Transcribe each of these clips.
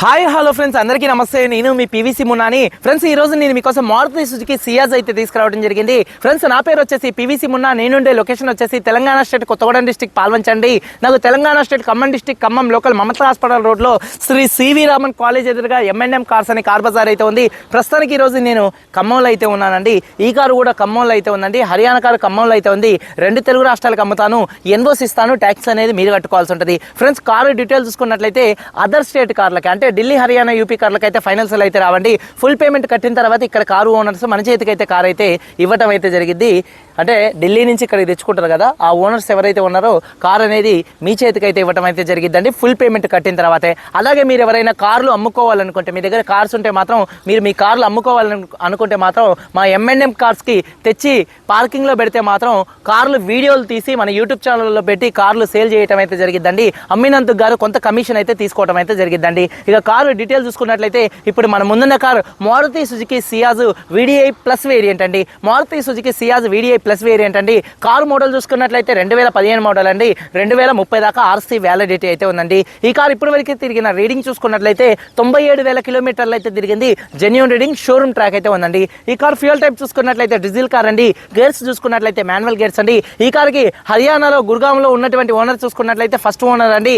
Hi hello friends. అందరికీ నమస్తే. నేను మీ పీవీసీ మున్నాని. ఫ్రెండ్స్ ఈ రోజు నేను మీకోసం మారుతి సుజుకి సియాజ్ అయితే తీసుకురావడం జరిగింది. ఫ్రెండ్స్ నా పేరు వచ్చేసి పీవీసీ మున్నా. నేనుండే లొకేషన్ వచ్చేసి తెలంగాణ స్టేట్ కొత్తగూడెం డిస్టిక్ పాల్వంచండి. నాకు Telangana state Khammam district Khammam local Mamata hospital రోడ్లో శ్రీ సివి రామన్ కాలేజ్ ఎదురుగా ఎంఎన్ఎం కార్స్ అనే కార్ బజార్ అయితే ఉంది. ప్రస్తుతానికి ఈ రోజు నేను ఖమ్మంలో అయితే ఉన్నానండి. ఈ కారు కూడా ఖమ్మంలో అయితే ఉందండి. హర్యానా కారు ఖమ్మంలో అయితే ఉంది. రెండు తెలుగు రాష్ట్రాలకు అమ్ముతాను. ఎన్వోస్ ఇస్తాను. ట్యాక్స్ అనేది మీరు కట్టుకోవాల్సి ఉంటుంది. ఫ్రెండ్స్ కారు డీటెయిల్స్ చూసుకున్నట్లయితే అదర్ స్టేట్ కార్లకి. అంటే ఢిల్లీ హర్యానా యూపీ కార్లకి అయితే ఫైనల్స్ అయితే రావండి. ఫుల్ పేమెంట్ కట్టిన తర్వాత ఇక్కడ కారు ఓనర్స్ మన చేతికి అయితే కార్ అయితే ఇవ్వటం అయితే జరిగింది అంటే ఢిల్లీ నుంచి ఇక్కడికి తెచ్చుకుంటారు కదా ఆ ఓనర్స్ ఎవరైతే ఉన్నారో కార్ అనేది మీ చేతికి అయితే ఇవ్వటం అయితే జరిగిద్దండి. ఫుల్ పేమెంట్ కట్టిన తర్వాతే. అలాగే మీరు ఎవరైనా కార్లు అమ్ముకోవాలనుకుంటే మీ దగ్గర కార్స్ ఉంటే మాత్రం మీరు మీ కార్లు అమ్ముకోవాలని అనుకుంటే మాత్రం మా M&M ఎంఎన్ఎం కార్స్కి తెచ్చి పార్కింగ్లో పెడితే మాత్రం కార్లు వీడియోలు తీసి మన యూట్యూబ్ ఛానల్లో పెట్టి కార్లు సేల్ చేయటం అయితే జరిగిద్దండి. అమ్మినందుకు గారు కొంత కమిషన్ అయితే తీసుకోవడం అయితే జరిగిద్దండి. ఇక కారు డీటెయిల్స్ చూసుకున్నట్లయితే ఇప్పుడు మన ముందున్న car Maruti Suzuki Ciaz VDI plus variant అండి. Maruti Suzuki Ciaz VDI plus variant అండి. కారు మోడల్ చూసుకున్నట్లయితే రెండు వేల పదిహేను మోడల్ అండి. రెండు వేల ముప్పై దాకా ఆర్సీ వ్యాలిడిటీ అయితే ఉందండి. ఈ కారు ఇప్పుడు వరకు తిరిగిన రీడింగ్ చూసుకున్నట్లయితే తొంభై ఏడు వేల కిలోమీటర్లు అయితే తిరిగింది. జెన్యున్ రీడింగ్ షోరూమ్ ట్రాక్ అయితే ఉందండి. ఈ కార్ ఫ్యూయల్ టైప్ చూసుకున్నట్లయితే డీజిల్ కార్ అండి. గేర్స్ చూసుకున్నట్లయితే మాన్యువల్ గేర్స్ అండి. ఈ కార్కి హర్యానాలో గుర్గాంలో ఉన్నటువంటి ఓనర్ చూసుకున్నట్లయితే ఫస్ట్ ఓనర్ అండి.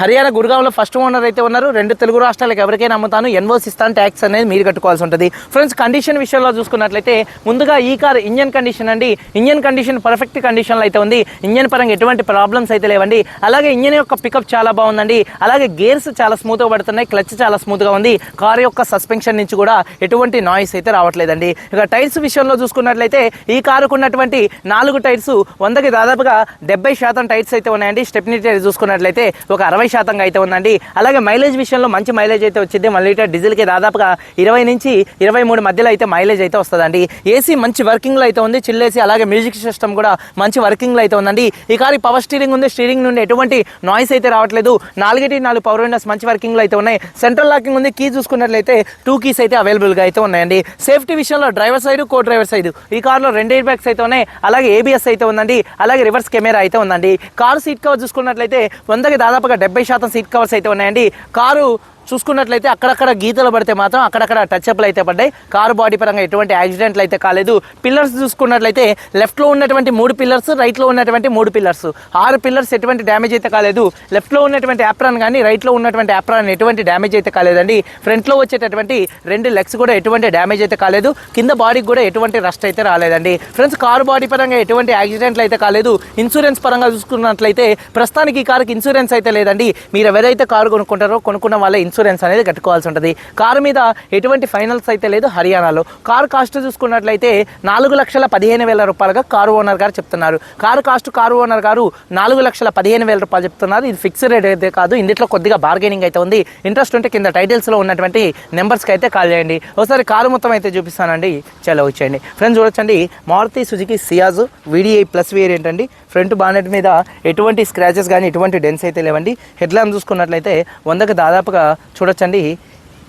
హర్యానా గుర్గాంలో ఫస్ట్ ఓనర్ అయితే ఉన్నారు. రెండు తెలుగు రాష్ట్రాలకు ఎవరికైనా అమ్ముతాను. ఎన్వోస్ ఇస్తాను ట్యాక్స్ అనేది మీరు కట్టుకోవాల్సి ఉంటుంది. ఫ్రెండ్స్ కండిషన్ విషయంలో చూసుకున్నట్లయితే ముందుగా ఈ కార్ ఇంజన్ కండిషన్ అండి. ఇంజన్ కండిషన్ పర్ఫెక్ట్ కండిషన్లో అయితే ఉంది. ఇంజన్ పరంగా ఎటువంటి ప్రాబ్లమ్స్ అయితే లేవండి. అలాగే ఇంజన్ యొక్క పికప్ చాలా బాగుందండి. అలాగే గేర్స్ చాలా స్మూత్గా పడుతున్నాయి. క్లచ్ చాలా స్మూత్గా ఉంది. కార్ యొక్క సస్పెన్షన్ నుంచి కూడా ఎటువంటి నాయిస్ అయితే రావట్లేదండి. ఇక టైర్స్ విషయంలో చూసుకున్నట్లయితే ఈ కారుకు ఉన్నటువంటి నాలుగు టైర్స్ వందకి దాదాపుగా డెబ్బై శాతం టైర్స్ అయితే ఉన్నాయండి. స్టెప్నీ టైర్ చూసుకున్నట్లయితే ఒక అరవై శాతంగా అయితే ఉందండి. అలాగే మైలేజ్ విషయంలో మంచి మైలేజ్ అయితే వచ్చింది. వన్ లీటర్ డీజిల్కి దాదాపుగా ఇరవై నుంచి ఇరవై మూడు మధ్యలో అయితే మైలేజ్ అయితే వస్తుందండి. ఏసీ మంచి వర్కింగ్లో అయితే ఉంది. చిల్లేసి అలాగే మ్యూజిక్ సిస్టమ్ కూడా మంచి వర్కింగ్లో అయితే ఉందండి. ఈ కారు పవర్ స్టీరింగ్ ఉంది. స్టీరింగ్ నుండి ఎటువంటి నాయిస్ అయితే రావట్లేదు. నాలుగేటి నాలుగు పవర్ విండోస్ మంచి వర్కింగ్లో అయితే ఉన్నాయి. సెంట్రల్ లాకింగ్ ఉంది. కీ చూసుకున్నట్లయితే టూ కీస్ అయితే అవైలబుల్గా అయితే ఉన్నాయండి. సేఫ్టీ విషయంలో driver side co driver side ఈ కార్లో రెండు ఎయిర్ బ్యాగ్స్ అయితే ఉన్నాయి. అలాగే ఏబిఎస్ అయితే ఉందండి. అలాగే రివర్స్ కెమెరా అయితే ఉందండి. కారు సీట్ కవర్ చూసుకున్నట్లయితే వందకి దాదాపుగా డెబ్బై శాతం సీట్ కవర్స్ అయితే ఉన్నాయండి. కారు చూసుకున్నట్లయితే అక్కడక్కడ గీతలు పడితే మాత్రం అక్కడక్కడ టచ్అప్లు అయితే పడ్డాయి. కారు బాడీ పరంగా ఎటువంటి యాక్సిడెంట్లు అయితే కాలేదు. పిల్లర్స్ చూసుకున్నట్లయితే లెఫ్ట్లో ఉన్నటువంటి మూడు పిల్లర్స్ రైట్లో ఉన్నటువంటి మూడు పిల్లర్స్ ఆరు పిల్లర్స్ ఎటువంటి డ్యామేజ్ అయితే కాలేదు. లెఫ్ట్లో ఉన్నటువంటి యాప్రాన్ కానీ రైట్లో ఉన్నటువంటి యాప్రాన్ ఎటువంటి డ్యామేజ్ అయితే కాలేదండి. ఫ్రంట్లో వచ్చేటటువంటి రెండు లెగ్స్ కూడా ఎటువంటి డ్యామేజ్ అయితే కాలేదు. కింద బాడీకి కూడా ఎటువంటి రస్ట్ అయితే రాలేదండి. ఫ్రెండ్స్ కారు బాడీ పరంగా ఎటువంటి యాక్సిడెంట్లు అయితే కాలేదు. ఇన్సూరెన్స్ పరంగా చూసుకున్నట్లయితే ప్రస్తుతానికి ఈ కారుకి ఇన్సూరెన్స్ అయితే లేదండి. మీరు ఎవరైతే కారు కొనుక్కుంటారో కొనుక్కున్న వాళ్ళే ఇన్సూరెన్స్ అనేది కట్టుకోవాల్సి ఉంటుంది. కారు మీద ఎటువంటి ఫైనల్స్ అయితే లేదు హర్యానాలో. కారు కాస్ట్ చూసుకున్నట్లయితే నాలుగు లక్షల పదిహేను వేల రూపాయలుగా కారు ఓనర్ గారు చెప్తున్నారు. కారు కాస్ట్ కారు ఓనర్ గారు నాలుగు లక్షల పదిహేను వేల రూపాయలు చెప్తున్నారు. ఇది ఫిక్స్డ్ రేట్ అయితే కాదు ఇందులో కొద్దిగా బార్గెనింగ్ అయితే ఉంది. ఇంట్రెస్ట్ ఉంటే కింద టైటిల్స్లో ఉన్నటువంటి నెంబర్స్కి అయితే కాల్ చేయండి. ఒకసారి కారు మొత్తం అయితే చూపిస్తానండి. చలో వచ్చేయండి. ఫ్రెండ్స్ చూడొచ్చండి. Maruti Suzuki Ciaz VDI plus variant అండి. ఫ్రంట్ బానెట్ మీద ఎటువంటి స్క్రాచెస్ కానీ ఎటువంటి డెన్స్ అయితే లేవండి. హెడ్ ల్యాంప్ చూసుకున్నట్లయితే వందకు దాదాపుగా చూడొచ్చండి.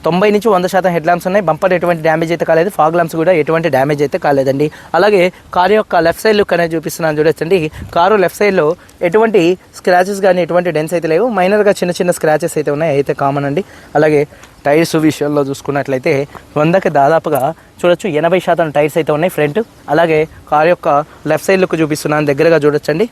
తొంభై నుంచి వంద శాతం హెడ్ ల్యాంప్స్ ఉన్నాయి. బంపర్ ఎటువంటి డ్యామేజ్ అయితే కాలేదు. ఫాగ్ ల్యాంప్స్ కూడా ఎటువంటి డ్యామేజ్ అయితే కాలేదండి. అలాగే కారు యొక్క లెఫ్ట్ సైడ్ లుక్ అనేది చూపిస్తున్నాను చూడొచ్చండి. కారు లెఫ్ట్ సైడ్లో ఎటువంటి స్క్రాచెస్ కానీ ఎటువంటి డెన్స్ అయితే లేవు. మైనర్గా చిన్న చిన్న స్క్రాచెస్ అయితే ఉన్నాయి. అయితే కామన్ అండి. అలాగే టైర్స్ విషయంలో చూసుకున్నట్లయితే వందకి దాదాపుగా చూడొచ్చు ఎనభై శాతం టైర్స్ అయితే ఉన్నాయి ఫ్రంట్. అలాగే కారు యొక్క లెఫ్ట్ సైడ్ లుక్ చూపిస్తున్నాను. దగ్గరగా చూడొచ్చండి.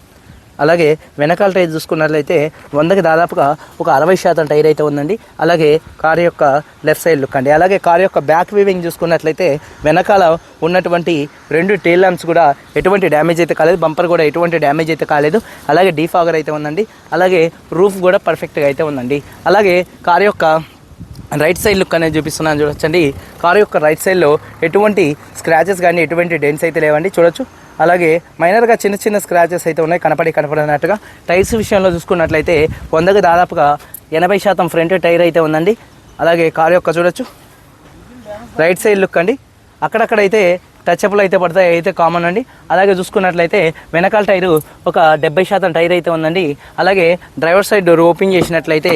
అలాగే వెనకాల టైర్ చూసుకున్నట్లయితే వందకి దాదాపుగా ఒక అరవై శాతం టైర్ అయితే ఉందండి. అలాగే కారు యొక్క లెఫ్ట్ సైడ్ లుక్ అండి. అలాగే కారు యొక్క బ్యాక్ వీవింగ్ చూసుకున్నట్లయితే వెనకాల ఉన్నటువంటి రెండు టైల్ ల్యాంప్స్ కూడా ఎటువంటి డ్యామేజ్ అయితే కాలేదు. బంపర్ కూడా ఎటువంటి డ్యామేజ్ అయితే కాలేదు. అలాగే డీఫాగర్ అయితే ఉందండి. అలాగే రూఫ్ కూడా పర్ఫెక్ట్గా అయితే ఉందండి. అలాగే కారు యొక్క రైట్ సైడ్ లుక్ అనేది చూపిస్తున్నాను చూడొచ్చండి. కారు యొక్క రైట్ సైడ్లో ఎటువంటి స్క్రాచెస్ కానీ ఎటువంటి డెన్స్ అయితే లేవండి. చూడొచ్చు. అలాగే మైనర్గా చిన్న చిన్న స్క్రాచెస్ అయితే ఉన్నాయి కనపడి కనపడినట్టుగా. టైర్స్ విషయంలో చూసుకున్నట్లయితే వందకు దాదాపుగా ఎనభై శాతం ఫ్రంట్ టైర్ అయితే ఉందండి. అలాగే కారు యొక్క చూడొచ్చు. రైట్ సైడ్ లుక్ అండి. అక్కడక్కడైతే టచ్ అప్లు అయితే పడతాయి అయితే కామన్ అండి. అలాగే చూసుకున్నట్లయితే వెనకాల టైరు ఒక డెబ్బై శాతం టైర్ అయితే ఉందండి. అలాగే డ్రైవర్ సైడ్ డోర్ ఓపెన్ చేసినట్లయితే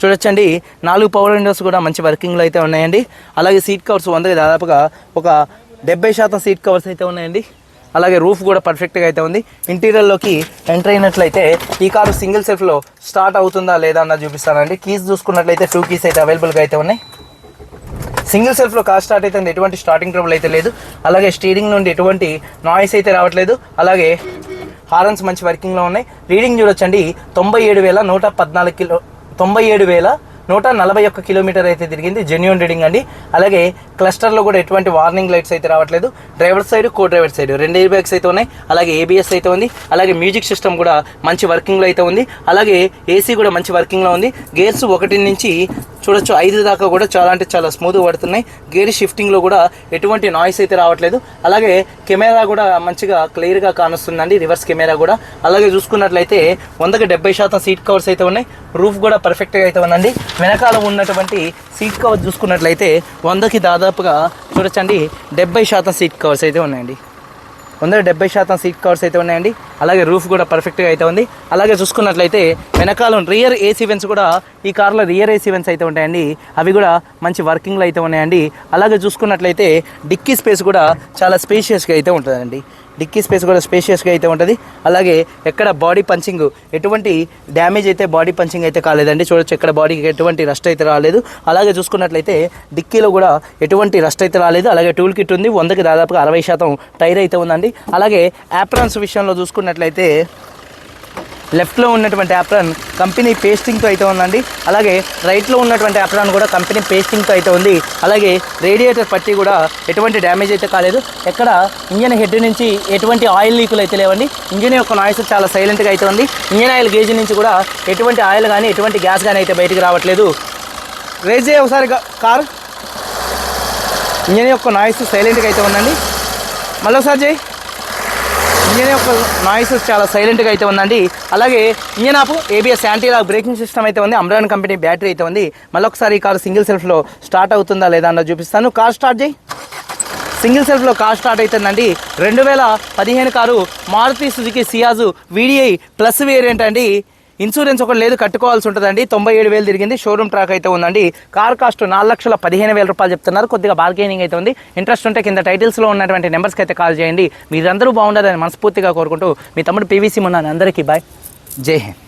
చూడొచ్చండి. నాలుగు పవర్ విండోస్ కూడా మంచి వర్కింగ్లో అయితే ఉన్నాయండి. అలాగే సీట్ కవర్స్ వందకి దాదాపుగా ఒక డెబ్బై శాతం సీట్ కవర్స్ అయితే ఉన్నాయండి. అలాగే రూఫ్ కూడా పర్ఫెక్ట్గా అయితే ఉంది. ఇంటీరియర్లోకి ఎంటర్ అయినట్లయితే ఈ కారు సింగిల్ సెల్ఫ్లో స్టార్ట్ అవుతుందా లేదా అన్నది చూపిస్తానండి. కీస్ చూసుకున్నట్లయితే టూ కీస్ అయితే అవైలబుల్గా అయితే ఉన్నాయి. సింగిల్ సెల్ఫ్లో కార్ స్టార్ట్ అయితే ఎటువంటి స్టార్టింగ్ ట్రబుల్ అయితే లేదు. అలాగే స్టీరింగ్ నుండి ఎటువంటి నాయిస్ అయితే రావట్లేదు. అలాగే హారన్స్ మంచి వర్కింగ్లో ఉన్నాయి. రీడింగ్ చూడొచ్చండి. తొంభై ఏడు వేల నూట పద్నాలుగు కిలో తొంభై ఏడు వేల నూట నలభై ఒక్క కిలోమీటర్ అయితే తిరిగింది. జెన్యున్ రీడింగ్ అండి. అలాగే క్లస్టర్లో కూడా ఎటువంటి వార్నింగ్ లైట్స్ అయితే రావట్లేదు. Driver side co driver side రెండు ఎయిర్ బ్యాగ్స్ అయితే ఉన్నాయి. అలాగే ఏబిఎస్ అయితే ఉంది. అలాగే మ్యూజిక్ సిస్టమ్ కూడా మంచి వర్కింగ్లో అయితే ఉంది. అలాగే ఏసీ కూడా మంచి వర్కింగ్లో ఉంది. గేర్స్ ఒకటి నుంచి చూడొచ్చు ఐదు దాకా కూడా చాలా అంటే చాలా స్మూత్ పడుతున్నాయి. గేర్ షిఫ్టింగ్లో కూడా ఎటువంటి నాయిస్ అయితే రావట్లేదు. అలాగే కెమెరా కూడా మంచిగా క్లియర్గా కానొస్తుందండి. రివర్స్ కెమెరా కూడా. అలాగే చూసుకున్నట్లయితే వందకి డెబ్బై శాతం సీట్ కవర్స్ అయితే ఉన్నాయి. రూఫ్ కూడా పర్ఫెక్ట్గా అయితే ఉందండి. వెనకాల ఉన్నటువంటి సీట్ కవర్ చూసుకున్నట్లయితే వందకి దాదాపుగా చూడొచ్చండి డెబ్బై శాతం సీట్ కవర్స్ అయితే ఉన్నాయండి. వంద డెబ్బై శాతం సీట్ కవర్స్ అయితే ఉన్నాయండి. అలాగే రూఫ్ కూడా పర్ఫెక్ట్గా అయితే ఉంది. అలాగే చూసుకున్నట్లయితే వెనకాల రియర్ ఏసీ వెన్స్ కూడా ఈ కార్లో రియర్ ఏసీ వెన్స్ అయితే ఉంటాయండి అవి కూడా మంచి వర్కింగ్లో అయితే ఉన్నాయండి. అలాగే చూసుకున్నట్లయితే డిక్కీ స్పేస్ కూడా చాలా స్పేషియస్గా అయితే ఉంటుందండి. డిక్కీ స్పేస్ కూడా స్పేషియస్గా అయితే ఉంటుంది. అలాగే ఎక్కడ బాడీ పంచింగ్ ఎటువంటి డ్యామేజ్ అయితే బాడీ పంచింగ్ అయితే కాలేదండి. చూడొచ్చు ఎక్కడ బాడీకి ఎటువంటి రస్ట్ అయితే రాలేదు. అలాగే చూసుకున్నట్లయితే డిక్కీలో కూడా ఎటువంటి రస్ట్ అయితే రాలేదు. అలాగే టూల్ కిట్ ఉంది. వందకి దాదాపుగా అరవై శాతం టైర్ అయితే ఉందండి. అలాగే యాప్రాన్స్ విషయంలో చూసుకున్నట్లయితే లెఫ్ట్లో ఉన్నటువంటి యాప్రాన్ కంపెనీ పేస్టింగ్తో అయితే ఉందండి. అలాగే రైట్లో ఉన్నటువంటి యాప్రాన్ కూడా కంపెనీ పేస్టింగ్తో అయితే ఉంది. అలాగే రేడియేటర్ పట్టి కూడా ఎటువంటి డ్యామేజ్ అయితే కాలేదు. ఎక్కడ ఇంజన్ హెడ్ నుంచి ఎటువంటి ఆయిల్ లీకులు అయితే లేవండి. ఇంజన్ యొక్క నాయిస్ చాలా సైలెంట్గా అయితే ఉంది. ఇంజన్ ఆయిల్ గేజ్ నుంచి కూడా ఎటువంటి ఆయిల్ కానీ ఎటువంటి గ్యాస్ కానీ అయితే బయటకు రావట్లేదు. రేజ్ చేయ ఒకసారి కార్. ఇంజన్ యొక్క నాయిస్ సైలెంట్గా అయితే ఉందండి. మళ్ళీ ఒకసారి చేయి ఇంజన్ యొక్క నాయిస్ చాలా సైలెంట్గా అయితే ఉందండి. అలాగే ఇంజన్ ఆపు ABS anti lock braking system అయితే ఉంది. అమ్రాన్ కంపెనీ బ్యాటరీ అయితే ఉంది. మళ్ళొకసారి ఈ కారు సింగిల్ సెల్ఫ్లో స్టార్ట్ అవుతుందా లేదా అన్నది చూపిస్తాను. కార్ స్టార్ట్ చేయి. సింగిల్ సెల్ఫ్లో కార్ స్టార్ట్ అవుతుందండి. రెండు వేల పదిహేను car Maruti Suzuki Ciaz VDI plus variant అండి. ఇన్సూరెన్స్ ఒకటి లేదు కట్టుకోవాల్సి ఉంటుందండి. తొంభై ఏడు వేలు తిరిగింది షోరూమ్ ట్రాక్ అయితే ఉందండి. కార్ కాస్ట్ నాలుగు లక్షల పదిహేను వేల రూపాయలు చెప్తున్నారు. కొద్దిగా బార్గెనింగ్ అయితే ఉంది. ఇంట్రెస్ట్ ఉంటే కింద టైటిల్స్లో ఉన్నటువంటి నెంబర్స్కి అయితే కాల్ చేయండి. మీరందరూ బాగుండాలని మనస్ఫూర్తిగా కోరుకుంటూ మీ తమ్ముడు పీవీసీ ఉన్నాను అందరికీ బాయ్ జై హింద్.